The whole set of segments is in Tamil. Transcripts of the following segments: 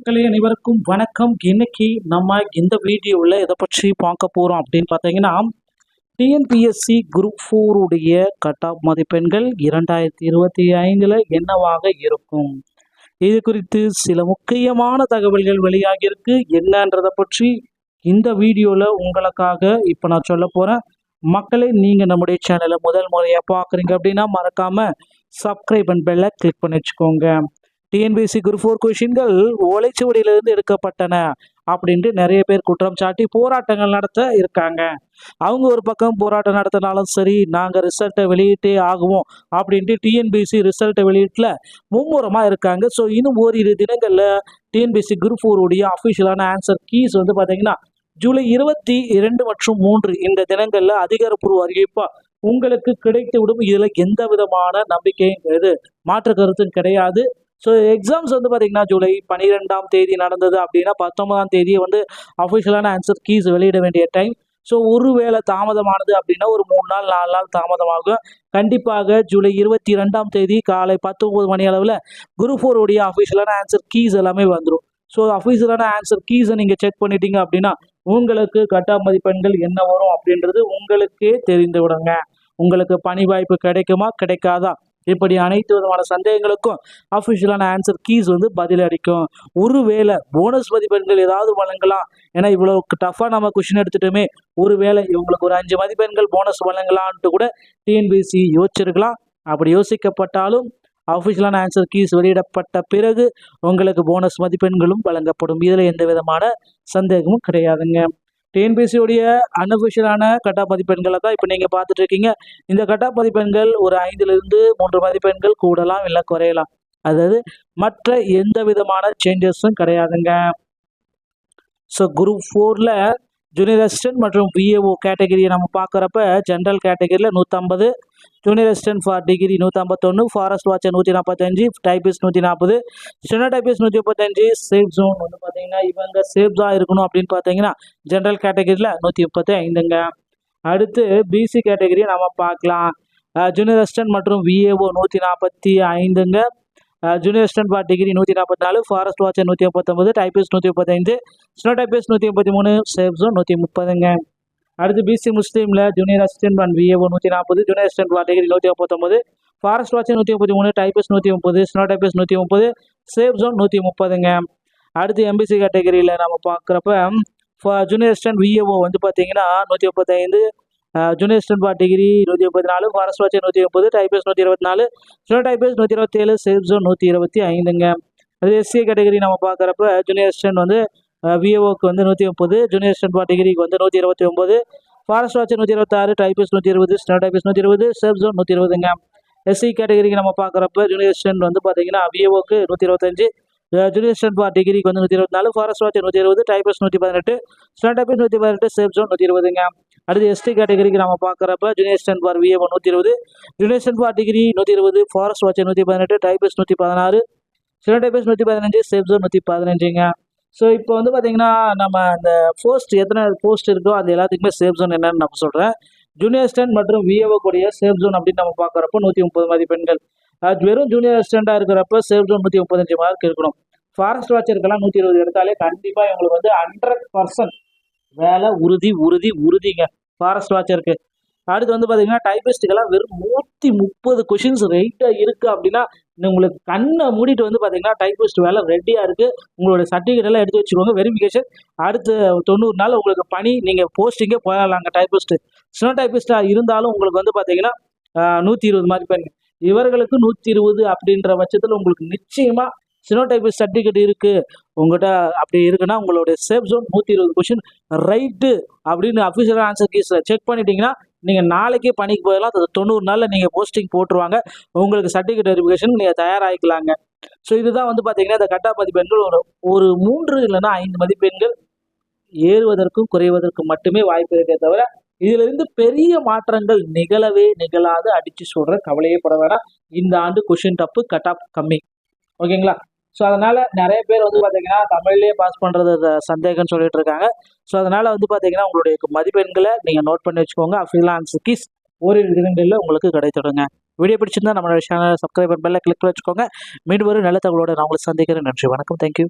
மக்களே அனைவருக்கும் வணக்கம். இன்னைக்கு நம்ம இந்த வீடியோவில் எதை பற்றி பார்க்க போகிறோம் அப்படின்னு பார்த்தீங்கன்னா டிஎன்பிஎஸ்சி குரூப் ஃபோருடைய கட் ஆஃப் மதிப்பெண்கள் இரண்டாயிரத்தி இருபத்தி ஐந்தில் என்னவாக இருக்கும்? இது குறித்து சில முக்கியமான தகவல்கள் வெளியாகியிருக்கு என்னன்றதை பற்றி இந்த வீடியோவில் உங்களுக்காக இப்போ நான் சொல்ல போகிறேன் மக்களே நீங்கள் நம்முடைய சேனலை முதல் முறையாக பார்க்குறீங்க அப்படின்னா மறக்காமல் சப்ஸ்கிரைப் அண்ட் பெல்லை கிளிக் பண்ணி வச்சுக்கோங்க. டிஎன்பிஎஸ்சி குரூப் ஃபோர் கொஷின்கள் ஓலைச்சுவடியிலிருந்து எடுக்கப்பட்டன அப்படின்ட்டு நிறைய பேர் குற்றம் சாட்டி போராட்டங்கள் நடத்த இருக்காங்க. அவங்க ஒரு பக்கம் போராட்டம் நடத்தினாலும் சரி நாங்கள் ரிசல்ட்டை வெளியிட்டே ஆகுவோம் அப்படின்ட்டு டிஎன்பிஎஸ்சி ரிசல்ட்டை வெளியிட்டில் மும்முரமாக இருக்காங்க. ஸோ இன்னும் ஓரிரு தினங்களில் டிஎன்பிசி குரூப் ஃபோருடைய அஃபிஷியலான ஆன்சர் கீஸ் வந்து பார்த்தீங்கன்னா ஜூலை இருபத்தி இரண்டு மற்றும் மூன்று இந்த தினங்களில் அதிகாரப்பூர்வ அறிவிப்பாக உங்களுக்கு கிடைத்து விடும் இதில் எந்த விதமான நம்பிக்கையும் இது மாற்று கருத்தும் கிடையாது. ஸோ எக்ஸாம்ஸ் வந்து பார்த்தீங்கன்னா ஜூலை பன்னிரெண்டாம் தேதி நடந்தது அப்படின்னா பத்தொன்பதாம் தேதி வந்து அஃபிஷியலான ஆன்சர் கீஸ் வெளியிட வேண்டிய டைம் ஸோ ஒருவேளை தாமதமானது அப்படின்னா ஒரு மூணு நாள் நாலு நாள் தாமதமாகும். கண்டிப்பாக ஜூலை இருபத்தி ரெண்டாம் தேதி காலை பத்தொம்பது மணி அளவில் குரூப் ஃபோருடைய அஃபிஷியலான ஆன்சர் கீஸ் எல்லாமே வந்துடும் ஸோ அஃபிஷியலான ஆன்சர் கீஸை நீங்கள் செக் பண்ணிட்டீங்க அப்படின்னா உங்களுக்கு கட்டா மதிப்பெண்கள் என்ன வரும் அப்படின்றது உங்களுக்கே தெரிந்து விடுங்க உங்களுக்கு பணி வாய்ப்பு கிடைக்குமா கிடைக்காதா? இப்படி அனைத்து விதமான சந்தேகங்களுக்கும் அஃபிஷியலான ஆன்சர் கீஸ் வந்து பதில் அளிக்கும். ஒருவேளை போனஸ் மதிப்பெண்கள் ஏதாவது வழங்கலாம். ஏன்னா இவ்வளோ டஃப்பாக நம்ம கொஷின் எடுத்துட்டோமே. ஒருவேளை இவங்களுக்கு ஒரு அஞ்சு மதிப்பெண்கள் போனஸ் வழங்கலான்ட்டு கூட டிஎன்பிசி யோசிச்சிருக்கலாம். அப்படி யோசிக்கப்பட்டாலும் அஃபிஷியலான ஆன்சர் கீஸ் வெளியிடப்பட்ட பிறகு உங்களுக்கு போனஸ் மதிப்பெண்களும் வழங்கப்படும். இதில் எந்த விதமான சந்தேகமும் கிடையாதுங்க. டிஎன்பிசியுடைய அன்அஃபிஷியலான கட்டா மதிப்பெண்களை தான் இப்போ நீங்கள் பார்த்துட்டு இருக்கீங்க இந்த கட்டா மதிப்பெண்கள் ஒரு ஐந்திலிருந்து மூன்று மதிப்பெண்கள் கூடலாம் இல்லை குறையலாம். அதாவது மற்ற எந்த விதமான சேஞ்சஸும் கிடையாதுங்க. ஸோ குரூப் ஃபோரில் ஜூனியர் அசிஸ்டன்ட் மற்றும் விஏஓ கேட்டகரியை நம்ம பார்க்குறப்ப ஜென்ரல் கேட்டகரியில் நூற்றம்பது ஜூனியர் அசிஸ்டன்ட் ஃபார் டிகிரி நூற்றம்பத்தொன்று ஃபாரஸ்ட் வாட்சர் நூற்றி நாற்பத்தஞ்சு டைபிஸ் நூற்றி நாற்பது ஸ்டெனோ டைபிஸ் நூற்றி முப்பத்தஞ்சு சேஃப் ஜோன் வந்து பார்த்தீங்கன்னா இவங்க சேஃப்ஸாக இருக்கணும் அப்படின்னு பார்த்தீங்கன்னா ஜென்ரல் கேட்டகரியில் நூற்றி முப்பத்தி ஐந்துங்க அடுத்து பிசி கேட்டகரியை நம்ம பார்க்கலாம். ஜூனியர் அசிஸ்டன்ட் மற்றும் விஏஓ நூற்றி நாற்பத்தி ஐந்துங்க ஜூனியர் அசிஸ்டன்ட் பார் டிகிரி நூற்றி நாற்பத்தி நாலு ஃபாரஸ்ட் வாட்சர் நூற்றி முப்பத்தொம்பது டைபிஸ் நூற்றி முப்பத்தைந்து ஸ்னோ டைபிஸ் நூற்றி முப்பத்தி மூணு சேஃப் ஜோன் நூற்றி முப்பதுங்க அடுத்து பிசி முஸ்லீமில் ஜூனியர் அசிஸ்டன்ட் அண்ட் விஏஓ நூற்றி நாற்பது ஜூனியர் அசிஸ்டன்ட் பார் டிகிரி நூற்றி முப்பத்தொம்பது ஃபாரஸ்ட் வாட்சர் நூற்றி முப்பத்தி மூணு டைபிஸ் நூற்றி முப்பது ஸ்னோ டைபிஸ் நூற்றி முப்பது சேஃப் ஜோன் நூற்றி முப்பதுங்க அடுத்து எம்பிசி கேட்டகரியில் நம்ம பார்க்குறப்ப ஜூனியர் அசிஸ்டன்ட் விஏஓ வந்து பார்த்தீங்கன்னா நூற்றி முப்பத்தைந்து ஜூனியர் ஸ்டூடெண்ட் டிகிரி நூற்றி ஒன்பது நாலு ஃபாரஸ்ட் வாட்சர் நூற்றி முப்பது டைபேஸ் நூற்றி இருபத்தி நாலு ஜூனியர் டைபேஸ் நூற்றி இருபத்தேழு சேஃப் ஜோன் நூற்றி இருபத்தி ஐந்துங்க. அது எஸ்சி கேட்டகரி நம்ம பார்க்குறப்ப ஜூனியர் ஸ்டூடெண்ட் வந்து விஏஓக்கு வந்து நூற்றி முப்பது ஜூனியர் ஸ்டூடெண்ட் டிகிரிக்கு வந்து நூற்றி இருபத்தி ஒம்பது ஃபாரஸ்ட் வாட்ச் நூற்றி இருபத்தாறு டைபேஸ் நூற்றி இருபது ஸ்டூடெண்ட் டைபேஸ் நூற்றி இருபது சேஃப் ஜோன் நூற்றி இருபதுங்க. எஸ்சி கேட்டகரிக்கு நம்ம பார்க்குறப்ப ஜூனியர் ஸ்டூடெண்ட் வந்து பார்த்தீங்கன்னா விஏஓக்கு நூற்றி இருபத்தஞ்சு ஜூனியர் ஸ்டூடெண்ட் பார் டிகிரிக்கு வந்து நூற்றி இருபத்தி நாலு ஃபாரஸ்ட் வாட்ச் நூற்றி இருபது டைபேஸ் நூற்றி பதினெட்டு ஸ்டூடெண்ட் டைபேஸ் நூற்றி பதினெட்டு சேஃப் ஜோன் நூற்றி இருபதுங்க. அடுத்து எஸ்டி கேட்டகரிக்கு நம்ம பார்க்குறப்ப ஜூனியர் ஸ்டென்ட் ஃபார் விஏ நூற்றி இருபது. ஜூனியர் ஸ்டென்ட் ஃபார் டிகிரி நூற்றி இருபது ஃபாரஸ்ட் வாட்சர் நூற்றி பதினெட்டு டைபிஎஸ் நூற்றி பதினாறு. சில டைபிஎஸ் நூற்றி பதினஞ்சு சேஃப் ஜோன் நூற்றி பதினஞ்சுங்க. ஸோ இப்போ வந்து பார்த்தீங்கன்னா நம்ம அந்த போஸ்ட் எத்தனை போஸ்ட் இருக்கோ அது எல்லாத்துக்குமே சேஃப் ஜோன் என்னன்னு நான் சொல்கிறேன் ஜூனியர் அசிஸ்டன்ட் மற்றும் விஏஓ கூடிய சேஃப் ஜோன் அப்படின்னு நம்ம பார்க்குறப்ப நூற்றி முப்பது மதிப்பெண்கள் அது வெறும் ஜூனியர் அசிஸ்டண்ட்டாக இருக்கிறப்ப சேஃப் ஜோன் நூற்றி முப்பத்தஞ்சு மார்க் இருக்கணும். ஃபாரஸ்ட் வாட்சருக்கெல்லாம் நூற்றி இருபது எடுத்தாலே கண்டிப்பாக இவங்களுக்கு வந்து ஹண்ட்ரட் பர்சன்ட் வேலை உறுதி உறுதி உறுதிங்க. ஃபாரஸ்ட் வாட்சருக்கு அடுத்து வந்து பார்த்தீங்கன்னா டைபிஸ்ட்டுக்கெல்லாம் வெறும் நூற்றி முப்பது கொஷின்ஸ் ரைட்டாக இருக்குது அப்படின்னா உங்களுக்கு கண்ணை மூடிட்டு வந்து பார்த்தீங்கன்னா டைபிஸ்ட் வேலை ரெடியாக இருக்குது உங்களோட சர்டிஃபிகேட் எல்லாம் எடுத்து வச்சுக்கோங்க வெரிஃபிகேஷன் அடுத்து தொண்ணூறு நாள் உங்களுக்கு பணி நீங்கள் போஸ்டிங்கே போயிடலாங்க டைபிஸ்ட்டு சின்ன டைபிஸ்ட்டாக இருந்தாலும் உங்களுக்கு வந்து பார்த்தீங்கன்னா நூற்றி இருபது மதிப்பெண் இவர்களுக்கு நூற்றி இருபது அப்படின்ற பட்சத்தில் உங்களுக்கு நிச்சயமாக சினோடைபிஸ் சர்டிஃபிகேட் இருக்குது உங்கள்கிட்ட அப்படி இருக்குன்னா உங்களுடைய சேஃப் ஜோன் நூற்றி இருபது கொஷின் ரைட்டு அப்படின்னு அஃபிஷியலாக ஆன்சர் கீஸில் செக் பண்ணிட்டீங்கன்னா நீங்கள் நாளைக்கே பணிக்கு போயிடலாம். அது தொண்ணூறு நாளில் நீங்கள் போஸ்டிங் போட்டுருவாங்க. உங்களுக்கு சர்டிஃபிகேட் வெரிஃபிகேஷன் நீங்கள் தயாராகிக்கலாங்க. ஸோ இதுதான் வந்து பார்த்தீங்கன்னா இந்த கட்டா மதிப்பெண்கள் ஒரு ஒரு மூன்று இல்லைன்னா ஐந்து மதிப்பெண்கள் ஏறுவதற்கும் குறைவதற்கும் மட்டுமே வாய்ப்பு இருக்கே தவிர இதிலிருந்து பெரிய மாற்றங்கள் நிகழவே நிகழாது அடித்து சொல்கிற கவலையே பட வேணாம். இந்த ஆண்டு கொஷின் டப்பு கட் ஆஃப் கம்மி. ஓகேங்களா? ஸோ அதனால் நிறைய பேர் வந்து பார்த்தீங்கன்னா தமிழ்லேயே பாஸ் பண்ணுறது சந்தேகம்னு சொல்லிட்டு இருக்காங்க. ஸோ அதனால் வந்து பார்த்தீங்கன்னா உங்களுடைய மதிப்பெண்களை நீங்கள் நோட் பண்ணி வச்சுக்கோங்க. அஃபிலான்ஸ் கிஸ் ஓரிரு தினங்களில் உங்களுக்கு கிடைத்துடுங்க வீடியோ பிடிச்சிருந்தா நம்மளோட சேனல் சப்ஸ்கிரைப் பெல்ல கிளிக் வச்சுக்கோங்க. மீண்டும் ஒரு நல்ல தகவலோட நான் உங்களுக்கு சந்திக்கிறேன். நன்றி வணக்கம். தேங்க்யூ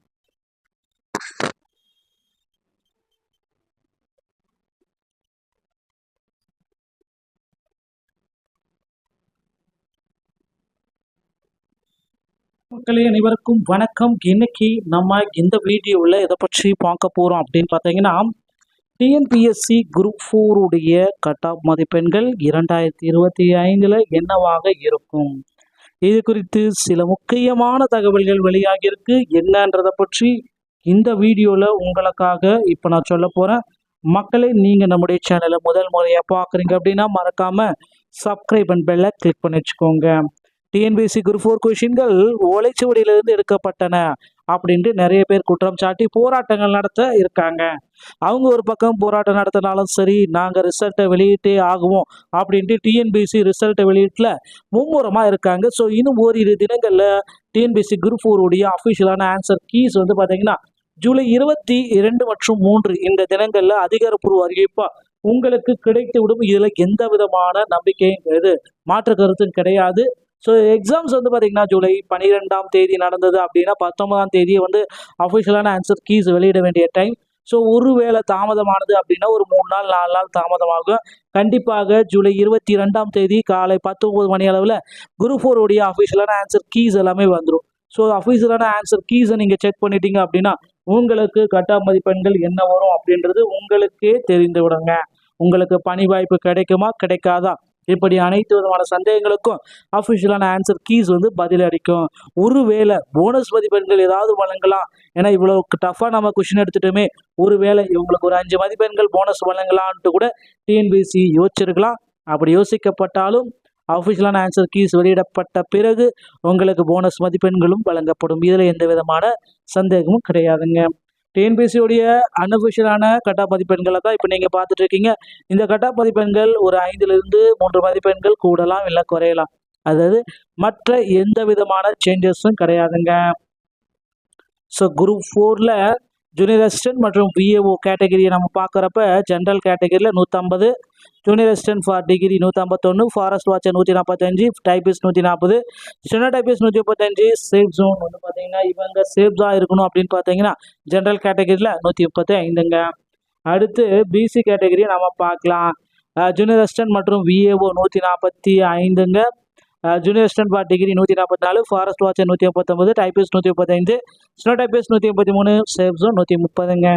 மக்களே அனைவருக்கும் வணக்கம். இன்னைக்கு நம்ம இந்த வீடியோவில் எதை பற்றி பார்க்க போகிறோம் அப்படின்னு பார்த்தீங்கன்னா டிஎன்பிஎஸ்சி குரூப் ஃபோருடைய கட் ஆஃப் மதிப்பெண்கள் இரண்டாயிரத்தி இருபத்தி ஐந்தில் என்னவாக இருக்கும்? இது குறித்து சில முக்கியமான தகவல்கள் வெளியாகியிருக்கு. என்னன்றதை பற்றி இந்த வீடியோவில் உங்களுக்காக இப்போ நான் சொல்ல போகிறேன் மக்களே நீங்கள் நம்முடைய சேனலை முதல் முறையாக பார்க்குறீங்க அப்படின்னா மறக்காமல் சப்ஸ்கிரைப் அண்ட் பெல்லை கிளிக் பண்ணி வச்சுக்கோங்க. டிஎன்பிசி குரூப் ஃபோர் கொஷின்கள் ஓலைச்சுவடியிலிருந்து எடுக்கப்பட்டன அப்படின்ட்டு நிறைய பேர் குற்றம் சாட்டி போராட்டங்கள் நடத்த இருக்காங்க. அவங்க ஒரு பக்கம் போராட்டம் நடத்தினாலும் சரி நாங்கள் ரிசல்ட்டை வெளியிட்டே ஆகுவோம் அப்படின்ட்டு டிஎன்பிஎஸ்சி ரிசல்ட்டை வெளியிட்டில் மும்முரமாக இருக்காங்க. ஸோ இன்னும் ஓரிரு தினங்களில் டிஎன்பிஎஸ்சி குரூப் ஃபோருடைய அஃபிஷியலான ஆன்சர் கீஸ் வந்து பார்த்தீங்கன்னா ஜூலை இருபத்தி இரண்டு மற்றும் மூன்று இந்த தினங்களில் அதிகாரப்பூர்வ அறிவிப்பாக உங்களுக்கு கிடைத்து விடும் இதில் எந்த விதமான நம்பிக்கையும் இது மாற்று கருத்தும் கிடையாது. ஸோ எக்ஸாம்ஸ் வந்து பார்த்தீங்கன்னா ஜூலை பன்னிரெண்டாம் தேதி நடந்தது அப்படின்னா பத்தொன்பதாம் தேதி வந்து அஃபிஷியலான ஆன்சர் கீஸ் வெளியிட வேண்டிய டைம் ஸோ ஒருவேளை தாமதமானது அப்படின்னா ஒரு மூணு நாள் நாலு நாள் தாமதமாகும். கண்டிப்பாக ஜூலை இருபத்தி ரெண்டாம் தேதி காலை பத்தொம்பது மணி அளவில் குரூப் ஃபோருடைய அஃபிஷியலான ஆன்சர் கீஸ் எல்லாமே வந்துடும் ஸோ அஃபிஷியலான ஆன்சர் கீஸை நீங்கள் செக் பண்ணிட்டீங்க அப்படின்னா உங்களுக்கு கட்டா மதிப்பெண்கள் என்ன வரும் அப்படின்றது உங்களுக்கே தெரிந்து விடுங்க உங்களுக்கு பணி வாய்ப்பு கிடைக்குமா கிடைக்காதா? இப்படி அனைத்து விதமான சந்தேகங்களுக்கும் அஃபிஷியலான ஆன்சர் கீஸ் வந்து பதிலளிக்கும். ஒருவேளை போனஸ் மதிப்பெண்கள் ஏதாவது வழங்கலாம். ஏன்னா இவ்வளோ டஃப்பாக நம்ம கொஷின் எடுத்துட்டோமே. ஒருவேளை இவங்களுக்கு ஒரு அஞ்சு மதிப்பெண்கள் போனஸ் வழங்கலான்ட்டு கூட டிஎன்பிசி யோசிச்சிருக்கலாம். அப்படி யோசிக்கப்பட்டாலும் அஃபிஷியலான ஆன்சர் கீஸ் வெளியிடப்பட்ட பிறகு உங்களுக்கு போனஸ் மதிப்பெண்களும் வழங்கப்படும். இதில் எந்த விதமான சந்தேகமும் கிடையாதுங்க. டிஎன்பிசியோடைய அன்அஃபிஷியலான கட்டா மதிப்பெண்களை தான் இப்போ நீங்கள் பார்த்துட்டு இருக்கீங்க இந்த கட்டா மதிப்பெண்கள் ஒரு ஐந்துலேருந்து மூன்று மதிப்பெண்கள் கூடலாம் இல்லை குறையலாம். அதாவது மற்ற எந்த விதமான சேஞ்சஸும் கிடையாதுங்க. ஸோ குரூப் ஃபோரில் ஜூனியர் அசிஸ்டன்ட் மற்றும் விஏஓ கேட்டகரியை நம்ம பார்க்குறப்ப ஜென்ரல் கேட்டகரியில் நூற்றம்பது ஜூனியர் அசிஸ்டன்ட் ஃபார் டிகிரி நூற்றம்பத்தொன்று ஃபாரஸ்ட் வாட்சர் நூற்றி நாற்பத்தஞ்சு டைபிஸ்ட் நூற்றி நாற்பது சின்ன டைபிஸ் நூற்றி முப்பத்தஞ்சு சேஃப் ஜோன் வந்து பார்த்தீங்கன்னா இவங்க சேஃப்ஸாக இருக்கணும் அப்படின்னு பார்த்தீங்கன்னா ஜென்ரல் கேட்டகரியில் நூற்றி முப்பத்தி ஐந்துங்க. அடுத்து பிசி கேட்டகரியை நம்ம பார்க்கலாம். ஜூனியர் அசிஸ்டன்ட் மற்றும் விஏஓ நூற்றி நாற்பத்தி ஐந்துங்க. ஜூனியர் அசிஸ்டன்ட் ஃபார் டிகிரி நூற்றி நாற்பத்தி நாலு. ஃபாரஸ்ட் வாட்சர் நூற்றி முப்பத்தொம்பது டைபிஸ்ட் நூற்றி முப்பத்தஞ்சு ஸ்னோ டைபிஸ்ட் நூற்றி முப்பத்தி மூணு சேஃப் ஜோன் நூற்றி முப்பதுங்க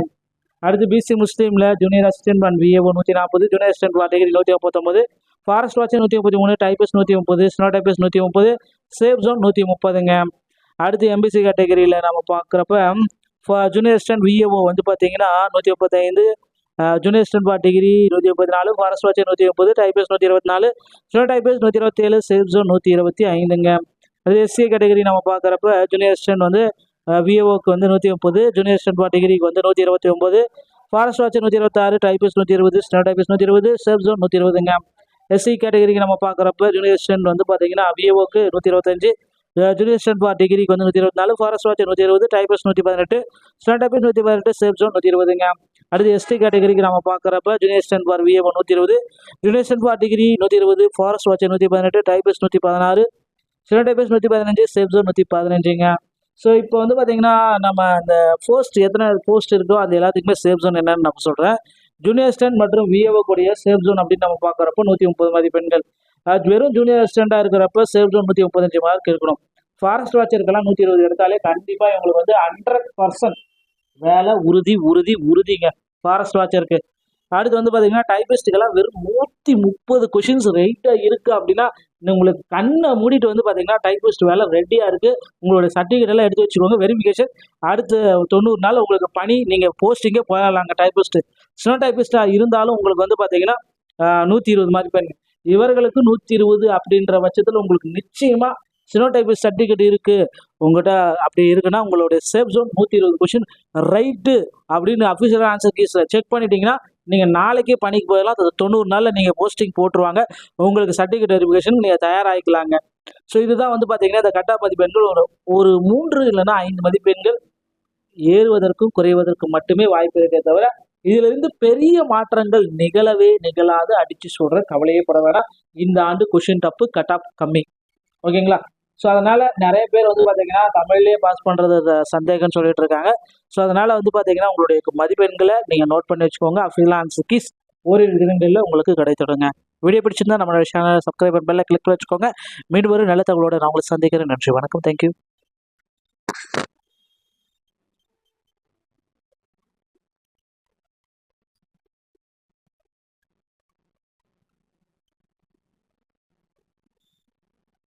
அடுத்து பிசி முஸ்லீமில் ஜூனியர் அசிஸ்டன்ட் அண்ட் விஏஓ நூற்றி நாற்பது ஜூனியர் அசிஸ்டன்ட் ஃபார் டிகிரி நூற்றி முப்பத்தொம்பது ஃபாரஸ்ட் வாட்சர் நூற்றி முப்பத்தி மூணு டைபிஸ்ட் நூற்றி முப்பது ஸ்னோ டைபிஸ்ட் நூற்றி முப்பது சேஃப் ஜோன் நூற்றி முப்பதுங்க அடுத்து எம்பிசி கேட்டகரியில் நம்ம பார்க்குறப்ப ஜூனியர் அசிஸ்டன்ட் விஏஓ வந்து பார்த்தீங்கன்னா நூற்றி முப்பத்தைந்து ஜூனியர் அசிஸ்டன்ட் டிகிரி நூற்றி முப்பத்தி நாலு ஃபாரஸ்ட் வாட்சர் நூற்றி முப்பது டைபேஸ் நூற்றி இருபத்தி நாலு ஸ்னோ டைபேஸ் நூற்றி இருபத்தேழு சேஃப் ஜோன் நூற்றி இருபத்தி ஐந்துங்க. அது எஸ்சி கேட்டகரி நம்ம பார்க்குறப்ப ஜூனியர் அசிஸ்டன்ட் வந்து விஏஓக்கு வந்து நூற்றி முப்பது ஜூனியர் அசிஸ்டன்ட் டிகிரிக்கு வந்து நூற்றி இருபத்தி ஒம்பது ஃபாரஸ்ட் வாட்சர் நூற்றி இருபத்தாறு டைபிஸ்ட் நூற்றி இருபது ஸ்னோ டைபிஸ்ட் நூற்றி இருபது சேஃப் ஜோன் நூற்றி இருபதுங்க. எஸ்சி கேட்டகரிக்கு நம்ம பார்க்குறப்ப ஜூனியர் அசிஸ்டன்ட் வந்து பார்த்தீங்கன்னா விஏஓக்கு நூற்றி இருபத்தஞ்சு ஜூனியர் அசிஸ்டன்ட் டிகிரிக்கு வந்து நூற்றி இருபத்தி நாலு ஃபாரஸ்ட் வாட்சர் நூற்றி இருபது டைபிஸ்ட் நூற்றி பதினெட்டு ஸ்னோ டைபிஸ்ட் நூற்றி பதினெட்டு சேஃப் ஜோன் நூற்றி இருபதுங்க. அடுத்து எஸ்டி கேட்டகரிக்கு நம்ம பார்க்குறப்ப ஜூனியர் பார் விஏ விஏஓ நூற்றி இருபது. ஜூனியர் அசிஸ்டன்ட் ஃபார் டிகிரி நூற்றி இருபது ஃபாரஸ்ட் வாட்சர் நூற்றி பதினெட்டு டைபிஸ்ட் நூற்றி பதினாறு. சில டைபிஸ்ட் நூற்றி பதினஞ்சு சேஃப் ஜோன் நூற்றி பதினஞ்சுங்க. ஸோ இப்போ வந்து பார்த்தீங்கன்னா நம்ம அந்த போஸ்ட் எத்தனை போஸ்ட் இருக்கோ அது எல்லாத்துக்குமே சேஃப் ஜோன் என்னன்னு நான் சொல்கிறேன் ஜூனியர் அசிஸ்டன்ட் மற்றும் விஏஓ கூடிய சேஃப் ஜோன் அப்படின்னு நம்ம பார்க்குறப்ப நூற்றி முப்பது மதிப்பெண்கள் அது வெறும் ஜூனியர் அசிஸ்டண்ட்டாக இருக்கிறப்ப சேஃப் ஜோன் நூற்றி முப்பத்தஞ்சு மார்க் இருக்கணும். ஃபாரஸ்ட் வாட்சருக்கெல்லாம் நூற்றி இருபது எடுத்தாலே கண்டிப்பாக இவங்களுக்கு வந்து ஹண்ட்ரட் பர்சன்ட் வேலை உறுதி உறுதி உறுதிங்க. ஃபாரஸ்ட் வாட்சருக்கு அடுத்து வந்து பார்த்தீங்கன்னா டைபிஸ்ட்டுக்கெல்லாம் வெறும் நூற்றி முப்பது கொஷின்ஸ் ரைட்டாக இருக்குது அப்படின்னா உங்களுக்கு கண்ணை மூடிட்டு வந்து பார்த்தீங்கன்னா டைபிஸ்ட் வேலை ரெடியாக இருக்குது உங்களோட சர்டிஃபிகேட் எல்லாம் எடுத்து வச்சுக்கோங்க வெரிஃபிகேஷன் அடுத்த தொண்ணூறு நாள் உங்களுக்கு பணி நீங்கள் போஸ்டிங்கே போயிடலாங்க டைபிஸ்ட்டு ஸ்னோ டைபிஸ்ட்டாக இருந்தாலும் உங்களுக்கு வந்து பார்த்தீங்கன்னா நூற்றி இருபது மதிப்பெண் இவர்களுக்கு நூற்றி இருபது அப்படின்ற பட்சத்தில் உங்களுக்கு நிச்சயமாக சினோடைபிஸ் சர்டிஃபிகேட் இருக்குது உங்கள்கிட்ட அப்படி இருக்குன்னா உங்களுடைய சேஃப் ஜோன் நூற்றி இருபது கொஷின் ரைட்டு அப்படின்னு அஃபிஷியல் ஆன்சர் கீஸில் செக் பண்ணிட்டீங்கன்னா நீங்கள் நாளைக்கே பணிக்கு போயிடலாம். அது தொண்ணூறு நாளில் நீங்கள் போஸ்டிங் போட்டுருவாங்க. உங்களுக்கு சர்டிஃபிகேட் வெரிஃபிகேஷன் நீங்கள் தயாராகிக்கலாங்க. ஸோ இதுதான் வந்து பார்த்தீங்கன்னா இந்த கட்டா மதிப்பெண்கள் ஒரு ஒரு மூன்று இல்லைன்னா ஐந்து மதிப்பெண்கள் ஏறுவதற்கும் குறைவதற்கும் மட்டுமே வாய்ப்பு இருக்கே தவிர இதிலிருந்து பெரிய மாற்றங்கள் நிகழவே நிகழாது. அடித்து சொல்கிற கவலையே பட வேணாம். இந்த ஆண்டு கொஷின் டப்பு கட் ஆஃப் கம்மி ஓகேங்களா ஸோ அதனால் நிறைய பேர் வந்து பார்த்தீங்கன்னா தமிழ்லேயே பாஸ் பண்ணுறது சந்தேகம்னு சொல்லிட்டு இருக்காங்க. ஸோ அதனால் வந்து பார்த்தீங்கன்னா உங்களுடைய மதிப்பெண்களை நீங்கள் நோட் பண்ணி வச்சுக்கோங்க. அஃபீலா அண்ட் சுக்கீஸ் தினங்களில் உங்களுக்கு கிடைத்துடுங்க வீடியோ பிடிச்சிருந்தா நம்மளோட சேனலை சப்ஸ்கிரைப் பெல்ல கிளிக் வச்சுக்கோங்க. மீண்டும் ஒரு நல்ல தகவலோட நான் உங்களை சந்திக்கிறேன். நன்றி வணக்கம். தேங்க்யூ